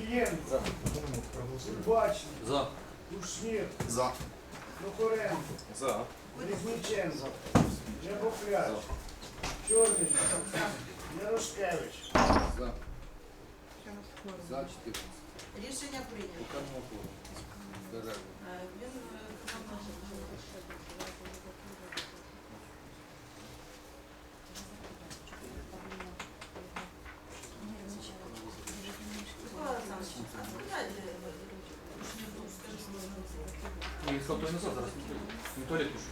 Ільєнко, Кульбачний, За. Кушнір, За. Прохоренко, За. Різниченко, Жебокляч, Чорний, Ярошкевич, За. За 14. Рішення прийнято. Перерва. Е, Він е, І назад, зараз не туалет пишу.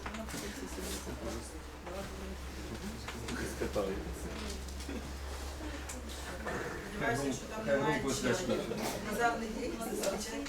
Сподіваюся, що там немає челенджів. Назарний день, звичайно.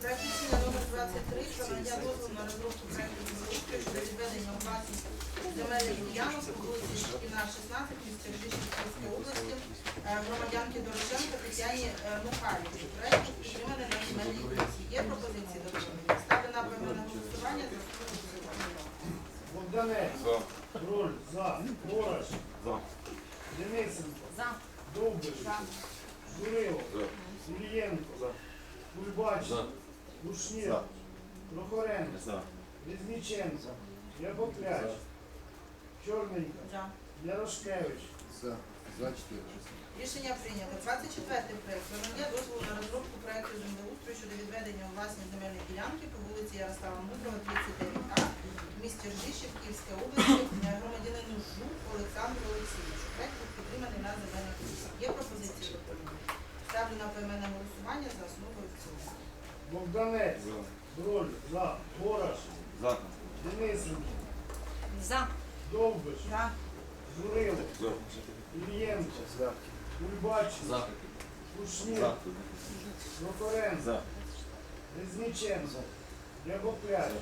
Проект рішення номер 23 про надання дозволу на розробку проекту землеустрою щодо відведення у власність земельних ділянок по вулиці Шкільна, 16, місті Ржищівської області, е, громадянки Дорошенко Тетяні е, Михайлівні. Проект підтриманий на земельній комісії. Є пропозиції до доповнення? Ставлю на голосування за. Богданець, За. Кроль, За, Ворож, За. Денисенко, За. Довбиш, За. Журило, За. Ільєнко, За. Кульбачний, За. Кушнір, За. Прохоренко, За. Різниченко, Рябокляч, Чорненька, За. Ярошкевич, За. За 14. Рішення прийнято. 24 проект. Про надання дозволу на розробку проекту землеустрою щодо відведення у власність земельної ділянки по вулиці Ярослава Мудрого, 39А, в місті Ржищів, Київської області, е, громадянину Жук Олександру Олексійовичу. Проект був підтриманий на земельній комісії. Є пропозиції доповнення? Ставлю на поіменне голосування за основу і в цілому. Богданець, Кроль, За, Ворож, За. Денисенко, За. Довбиш, За. Журило, За. Ільєнко, Кульбачний, За. Кушнір, Прохоренко, За. Різниченко, Рябокляч,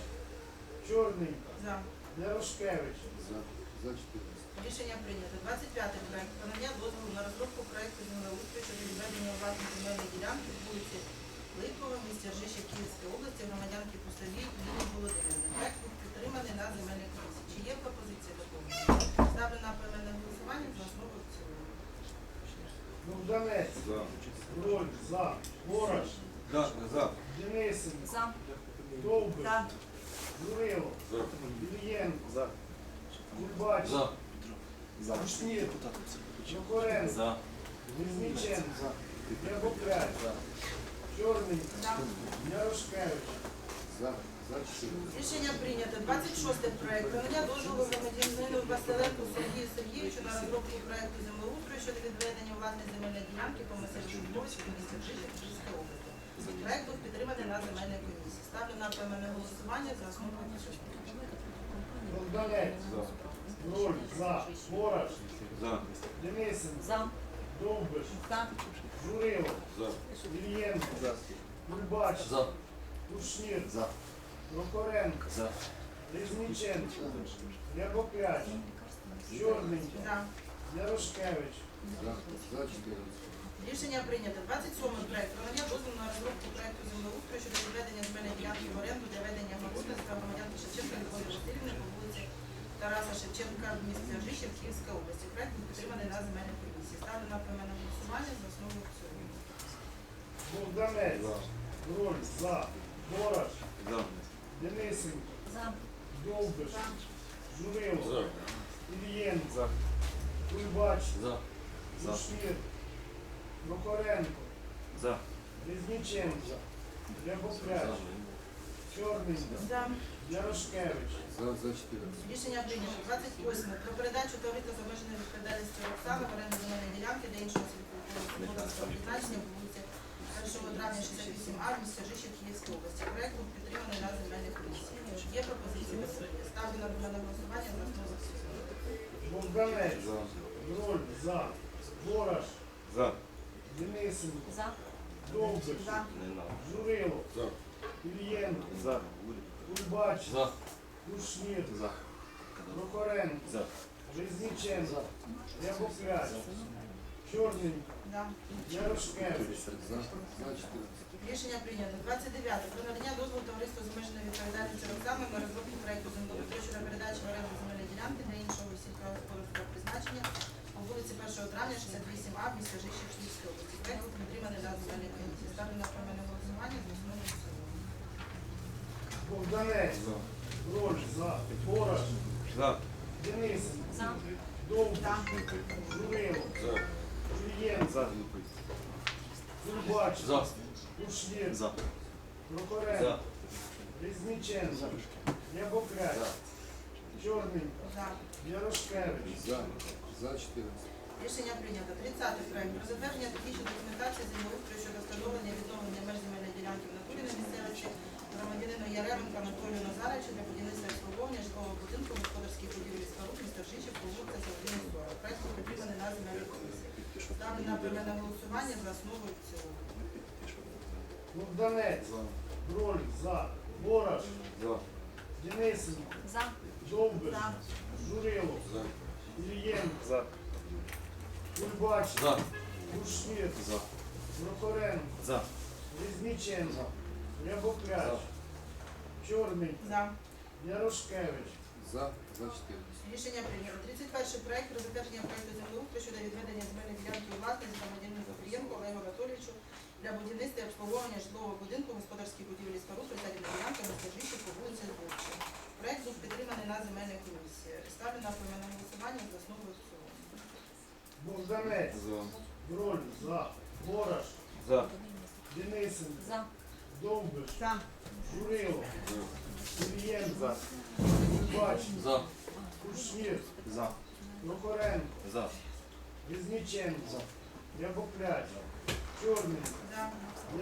Чорненька, За. Ярошкевич, За. За 14. Рішення прийнято. 25 проект. Про надання дозволу на розробку проекту землеустрою щодо відведення у власність земельної ділянки вулиці Липова, в місті Київської області, громадянки Пустовій Лілії Володимирівни. Проект був підтриманий на земельній комісії. Чи є пропозиція доповнення? Ставлю на поіменне голосування за основу в цілому. Богданець, За. Кроль, За, Ворож, За. За. Денисенко, За. Довбиш, За. Журило, За. Ільєнко, За. Кульбачний, За. Кушнір, Прохоренко, За. Різниченко, Рябокляч, Чорненька, За. Ярошкевич, За. За 14. Рішення прийнято. 26 проект. Про надання дозволу громадянину Василенку Сергію Сергійовичу на розробку проекту землеустрою щодо відведення власної земельної ділянки по масиву Житомирській місті Київської області. Проект був підтриманий на земельній комісії. Ставлю на поіменне голосування за основу в цілому. Богданець, За. Кроль, За, Ворож, За. Денисенко, За. Довбиш, За. Журило, За. Ільєнко, Кульбачний, За. Кушнір, За. Різниченко, Рябокляч, Чорненька, За. Ярошкевич, За. За Рішення прийнято. 27 проект. Про надання дозволу на розробку проекту землеустрою щодо відведення земельної ділянки в оренду для ведення городництва громадянки Шевченка Любові Васильівни по вулиці Тараса Шевченка в місті Ржищів Київської області. Проект підтриманий на земельній комісії. Ставлю на поіменне голосування за основу в цілому. Богданець, За. Броль, за, Бораш, За. Денисенко, За. Довбиш, Журило, Ільєнко, За. Кульбач, За. За. Кушнір, Прохоренко, За. Різниченко, Рябокляч, Чорненька, За. Ярошкевич, За, за 14. Рішення прийнято. 28. Про передачу товариства з обмеженою відповідальністю Оксана в оренду земельної ділянки для іншого сільськогосподарського призначення по вулиці 1 травня 68 А в місті Жишів Київської області. Проект був підтриманий на земельних комісії. Є пропозиції доповнення. Ставлю на на голосування за основу. в. Богданець, За. Броль, за, Бораш, За. Денисенко, За. Довбиш, За. Журило, За. Ільєнко, За. Кульбач, За. Кушнір, За. Прохоренко, За. Різниченко, Рябокляч, Чорненька, За. Ярошкевич, За, за 14. Рішення прийнято. 29. Про надання дозволу товариству з обмеженою відповідальністю Оксана на розробку проекту землеустрою щодо передачі в оренду земельної ділянки для іншого сільськогосподарського призначення по вулиці 1 травня 68 А в місті Жишів Київської області. Проект підтриманий на земельній комісії. Ставлю на поіменне голосування за основу і в цілому. Богданець, За. Броль, за, Бораш, За. Денисенко, За. Довбиш, За. Журило, За. Ільєнко, За. Кульбач, За. Кушнір, За. Прохоренко, Різниченко, Рябокляч, Чорненька, За. Ярошкевич, За, за 14. Рішення прийнято. 30 проект про затвердження технічної документації землеустрою щодо встановлення відновлення меж земельної ділянки в натурі на місцевості громадянину Яременко Анатолію Назаровичу для будівництва обслуговування житлового будинку господарських будівель і споруд міста Жичів по вулиці Заводині 40. Проект підтриманий на земельній комісії. Ставлю на поіменне голосування за основу і в цілому. Богданець, За. Броль, за, Бораш, За. Денисенко, За. Довбиш, За. Журило, За. Ільєнко, За. Кульбач, За. Прохоренко, За. Різниченко, Рябокляч, Чорненька, За. Ярошкевич, За, за 14. Рішення прийнято. 31 проект про затвердження проекту землеустрою щодо відведення земельної ділянки у власність громадянину Запрієнку Олегу Анатолійовичу для будівництва і обслуговування житлового будинку, господарських будівель і споруд, присадівна ділянка міста Жишів по вулиці Зборча. Проект був підтриманий на земельній комісії. Ставлю на поіменне голосування за основу і в цілому. Богданець, За. Броль, за, Бораш, За. Денисенко, За. Довбиш, За. Журило, Курієнко. За. Кульбач, За. Кушнір, За. Прохоренко, За. Різниченко, Рябокляч, Чорний. За.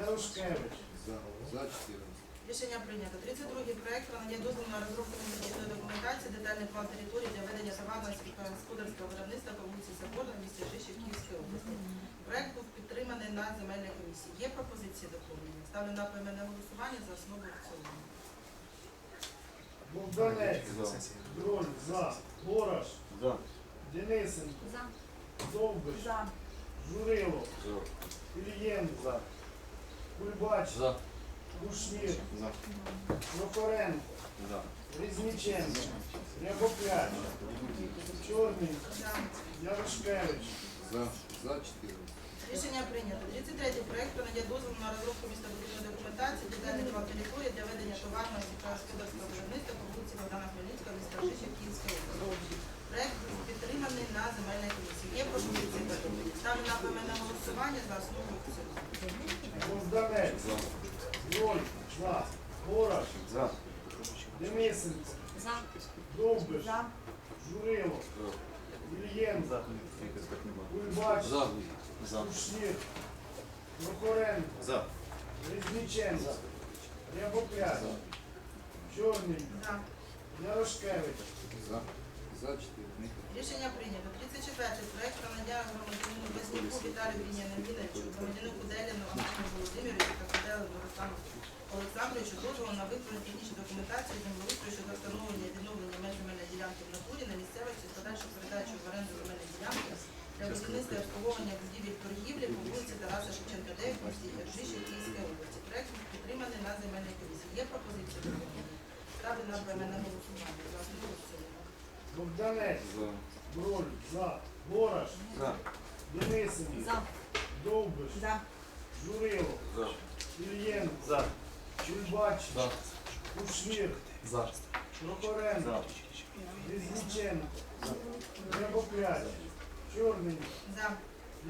Ярошкевич, За, за 14. Рішення прийнято. 32 проект про надання дозволу на розробку інвестиційної документації, детальний план території для ведення товарного сільськогосподарського виробництва по вулиці Соборна в місті Жишів Київської області. Проект був підтриманий на земельній комісії. Є пропозиції доповнення? Ставлю на поіменне голосування за основу в цілому. Богданець, За. Броль, за, Бораш, За. Денисенко, За. Довбиш, За. Журило, За. Ільєнко, За. Кульбач, За. Кушнір, За. Прохоренко, За. Різниченко, Рябокляч, Чорненька, За. Ярошкевич, За, за 14. Рішення прийнято. 33 проект про надання дозволу на розробку містобудівної документації, план території для ведення товарного сільськогосподарського виробництва по вулиці Богдана Хмельницького, міста Жишів, Київської області. Проект підтриманий на земельній комісії. Є пропозиції? Ставлю на поіменне голосування за основу. Богданець, За. Броль, за, Бораш, За. Денисенко, За. Довбиш, Журило, Ільєнко, Кульбач, За. За. Кушнір, Прохоренко, За. Різниченко, Рябокляч, Чорненька, За. Ярошкевич, За, за 14. Рішення прийнято. 34 проект про надання громадянину Близняку Віталію Вініаміновичу, громадянину Куделіну Антону Володимировичу та Куделину Руслану Олександровичу дозволу на виконання технічної документації землеустрою щодо встановлення і відновлення меж земельної ділянки в натурі на місцевості з подальшою передачею в оренду земельної ділянки для будівництва і обслуговування будівель торгівлі по вулиці Тараса Шевченка, 9 в місті Іржиші Київської області. Проект був підтриманий на земельній комісії. Є пропозиції доповнення? Ставлю на поіменне голосування основу і в цілому. Богданець, За. Броль, за. Денисенко, За. Довбиш, За. Журило, За. Ільєнко, За. Чульбач, За. Кушнір, За. Прохоренко, За. Різниченко, Рябокляч, Чорненько, За.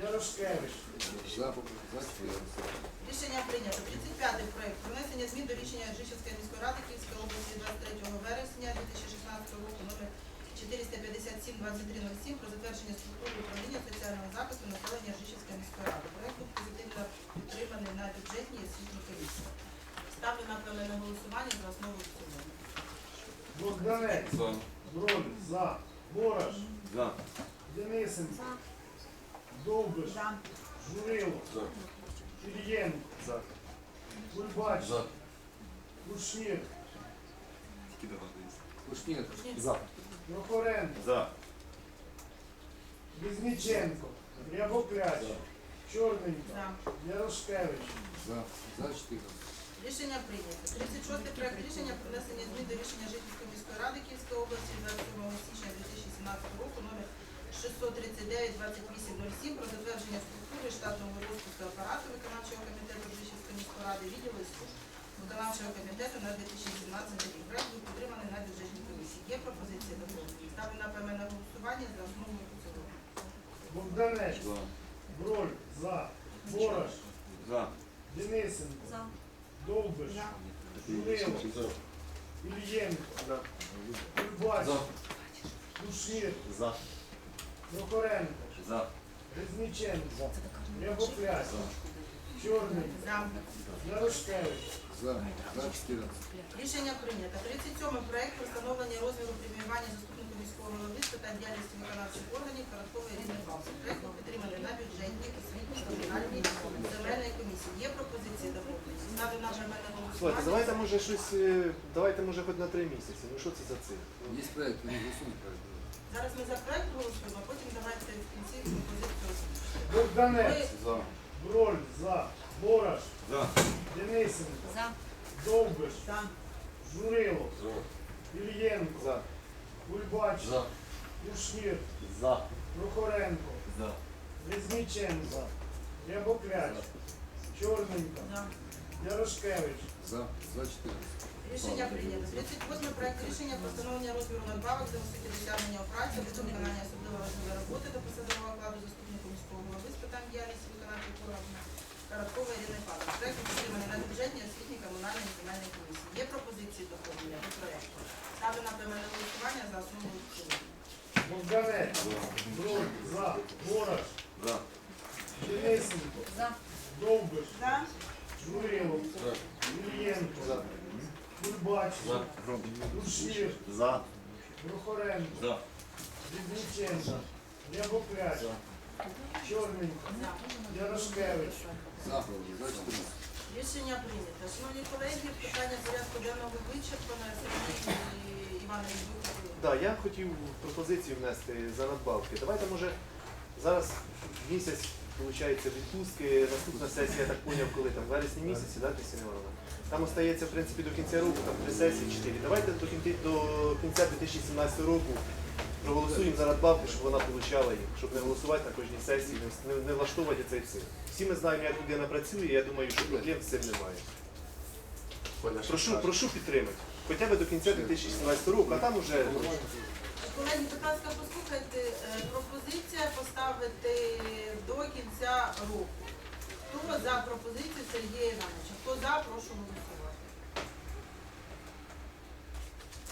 Ярошкевич, Рішення прийнято. 35-й проект про внесення змін до рішення Жишівської міської ради Київської області 23 вересня 2016 року номер 457-2307 про затвердження структури управління соціального захисту населення Жишівської міської ради. Проект був позитивно підтриманий на бюджетній освітній комісії. Ставлю на голосування за основу в цілому. Богданець, За. Броль, За, Бораш, За. Денисенко, Довбиш, За. Журило, За. Ільєнко, За. Кульбач, За. Кушнір, Тільки до вас дивіться. Кушнір. За. Прохоренко, За. Різниченко, Рябокляч, Чорненько, За. Ярошкевич, За. За 14. Рішення прийнято. 36 проект рішення про внесення змін до рішення Житомирської міської ради Київської області 27 січня 2017 року номер 639-2807 про затвердження структури штатного розпису апарату виконавчого комітету Житомирської міської ради відділу і служб виконавчого комітету на 2017 рік. Проект був підтриманий на бюджетній комісії. Є пропозиції до голосу? Ставлю на поіменне голосування за основу і в цілому. Богданець, За. Броль, За, Бораш, За. Денисенко, За. Довбиш, За. Журило, Ільєнко, Кульбач, Кушнір, За. Прохоренко, За. Різниченко, Рябокляч, Чорненько, За. Ярошкевич, За. За 14. Рішення прийнято. 37 проект про встановлення розміру преміювання заступнику міського голови з питань діяльності виконавчих органів Короткової Ірини Павловни. Проект був підтриманий на бюджетній, освітній, комунальній, земельній комісії. Є пропозиції до? Ставлю на поіменне Слухайте, давайте може щось, е, давайте може хоч на три місяці. Ну що це за це? Є проект, не голосують проект. Зараз ми за проект голосуємо, а потім давайте в кінці пропозицію. Богданець, За. Броль, За, Бораш, За. Денисенко, За. Довбиш, За. Журило, За. Ільєнко, За. Кульбач, За. Кушнір, За. Прохоренко, За. Різниченко, Рябокляч, Чорненько, За. Ярошкевич, За. За 14. Рішення прийнято. 38 проект рішення про встановлення розміру надбавок за високі досягнення у праці без виконання особливо важливої роботи до посадового окладу заступнику міського голови з питань діяльності виконавчих органів Короткова Ірини Павловни. Проект підтриманий на бюджетній, освітній, комунальній і земельній комісії. Є пропозиції доповнення до проекту. Ставлю на поіменне голосування за основу і. Богданець, Броль, За, За. Денисенко, За. Довбиш, За. Журило, Ільєнко, За. Кульбач, За. Прохоренко, За. Різниченко, Рябокляч, Чорненько, Ярошкевич, За. За 14. Рішення прийнято. Шановні колеги, питання порядку денного вичерпане. Сергій Іванович, ви Да, я хотів пропозицію внести за надбавки. Давайте може зараз місяць виходить відпустки, наступна сесія, я так поняв, коли там в вересні місяці, да, Тетяна Івановна? Там остається, в принципі, до кінця року, там три сесії, чотири. Давайте до кінця, до кінця 2017 року проголосуємо за надбавки, щоб вона отримала їх, щоб не голосувати на кожній сесії, не, не, не влаштовувати цей цирк. Всі ми знаємо, як людина працює, я думаю, що проблем з цим немає. Прошу, прошу підтримати. Хоча б до кінця 2017 року, а там уже Колеги, будь ласка, послухайте, е, пропозиція поставити до кінця року. Хто за пропозицію Сергія Івановича? Хто за, прошу голосувати.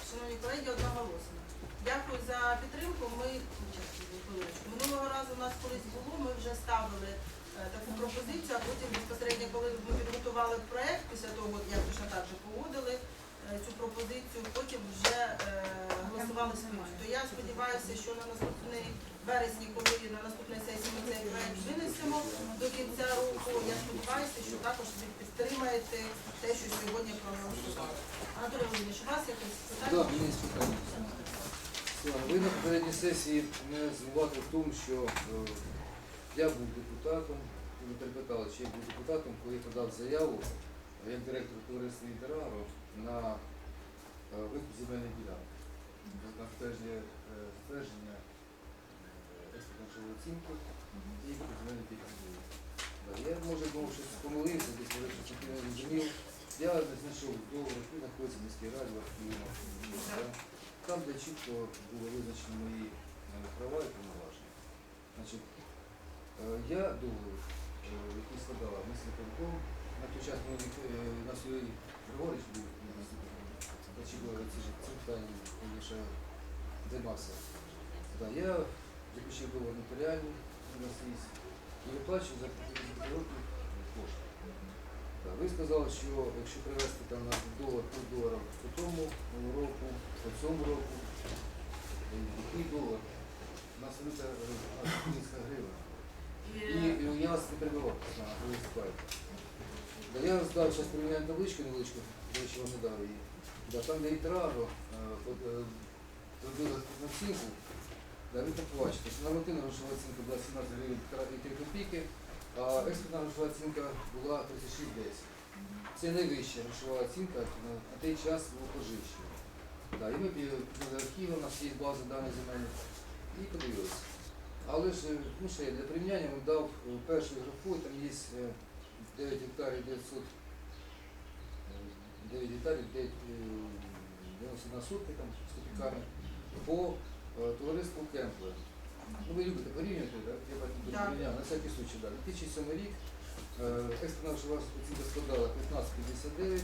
Шановні колеги, одноголосно. Дякую за підтримку. Ми минулого разу у нас колись було, ми вже ставили е, таку пропозицію, а потім безпосередньо, коли ми підготували проект, після того, як точно так же погодили е, цю пропозицію, потім вже голосували спільно. Я сподіваюся, що на наступний вересні, коли на наступній сесії ми цей проект винесемо до кінця року, я сподіваюся, що також ви підтримаєте те, що сьогодні проголосували. Анатолій Володимирович, у вас якось питання? мене є питання. Ви на попередній сесії мене звинуватили в тому, що е, я був депутатом, ви перепитали, чи я був депутатом, коли я подав заяву е, як директор товариства Інтерагро на е, викуп земельних ділянок. На ствердження, е, ствердження е, експертної оцінки і земельні ділянки. Я, може, думав, щось помилився, десь може щось не зрозумів. Я знайшов договору, який знаходиться в міській раді, в архіві. Там, де чітко були визначені мої е, права і повноваження. Значить, я договор, е, який складала місце Пенком, на той час е, на своїй Григорич був очікував ці питання, ще займався. Да, я заключив договор нотаріальний на нас і виплачую за роки кошти. Да, ви сказали, що якщо привезти там на долар по доларам по тому року, по цьому року, який долар? У нас е, українська гривня. І, я вас не перебивав на ви виступаєте. Да, я здав зараз порівняльну табличку невеличку, до речі, вам не дав її. Да, там, де е, е, зробили оцінку, да, ви так побачите, що нормативна грошова оцінка була 17 гривень і 3 копійки, а експертна грошова оцінка була 36,10. Це найвища грошова оцінка на, той час було поживче. Да, і ми пішли до архіву, у нас є база даних земельних, і подивилися. Але ж, е, ну ще для порівняння ми дав е, першу графу, там є е, 9 гектарів 900, е, 9 гектарів 9, е, 91 сотки там з копійками по е, товариству Кемпле. Ну ви любите порівнювати, так? Я бачу, Так. порівняв, на всякий случай, так. 2007 рік екстрена грошова оцінка складала 15,59,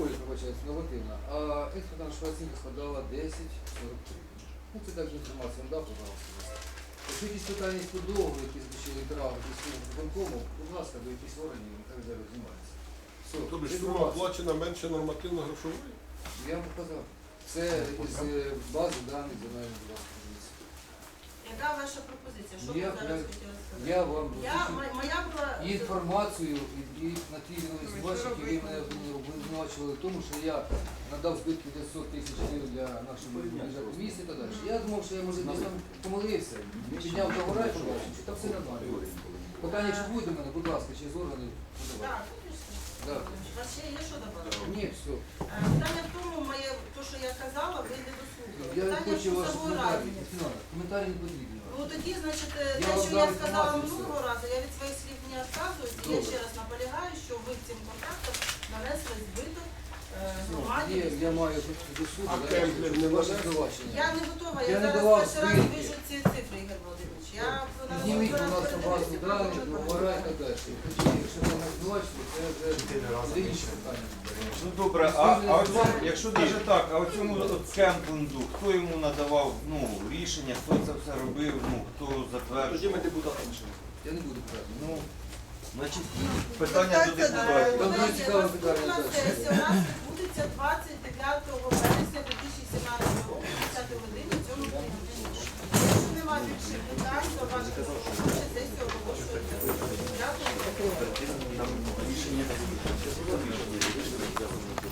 ой, пробачаюсь, нормативна, а екстрена грошова оцінка складала 10,43. Ну це так інформацію вам дав, пожалуйста. Якщо якісь питання по договору, які звучили травми, якісь виконкому, будь ласка, до якихось органів, нехай зараз знімається. Тобто сума оплачена менше нормативно-грошової? Я вам показав. Це із е, бази даних будь ласка, дивіться. Яка ваша пропозиція? Що ви зараз я- хотіли сказати? Я вам Я, моя була... інформацію і, і на ті звачки, ви мене обвинувачували в тому, що я надав збитки 900 тисяч гривень для нашого бюджету міста і так далі. Я думав, що я може десь там помилився, підняв договора і побачив, що там все нормально. Питання, якщо буде мене, будь ласка, через органи подавайте. Так. Да. У вас ще є що добавити? Ні, все. Е, Питання в тому, моє, то, що я казала, ви не дослухали. Я Питання хочу в ваші судовій коментарі. раді. Тетяна, Коментарі не потрібні. Ну тоді, значить, е, Я те, вам що дам я сказала інформацію, минулого разу, я від своїх слів не відказуюсь. І я Добре. ще раз наполягаю, що ви цим контрактом нанесли збиток е, Ну, громаді. Є, я маю до суду, А да, Кемплер не ваше вважає? звинувачення. Я не готова, Я я, не зараз перший раз вижу ці цифри, Ігор Володимирович. Я Зніміть, даних, потім договора і так далі. Тоді, якщо ви не звинувачили, це вже інше питання. Ну добре, а, а от якщо навіть так, а цьому кемпінгу, хто йому надавав ну, рішення, хто це все робив, ну, хто Тоді ми депутатам ще. Я не буду питати. Ну, значить, питання до депутатів. Там цікаве питання Наступна далі. сесія у нас відбудеться 29 вересня 2017 року, 10 години в цьому приміщенні. Якщо немає більше питань, то ваша сесія оголошується. Дякую. Рішення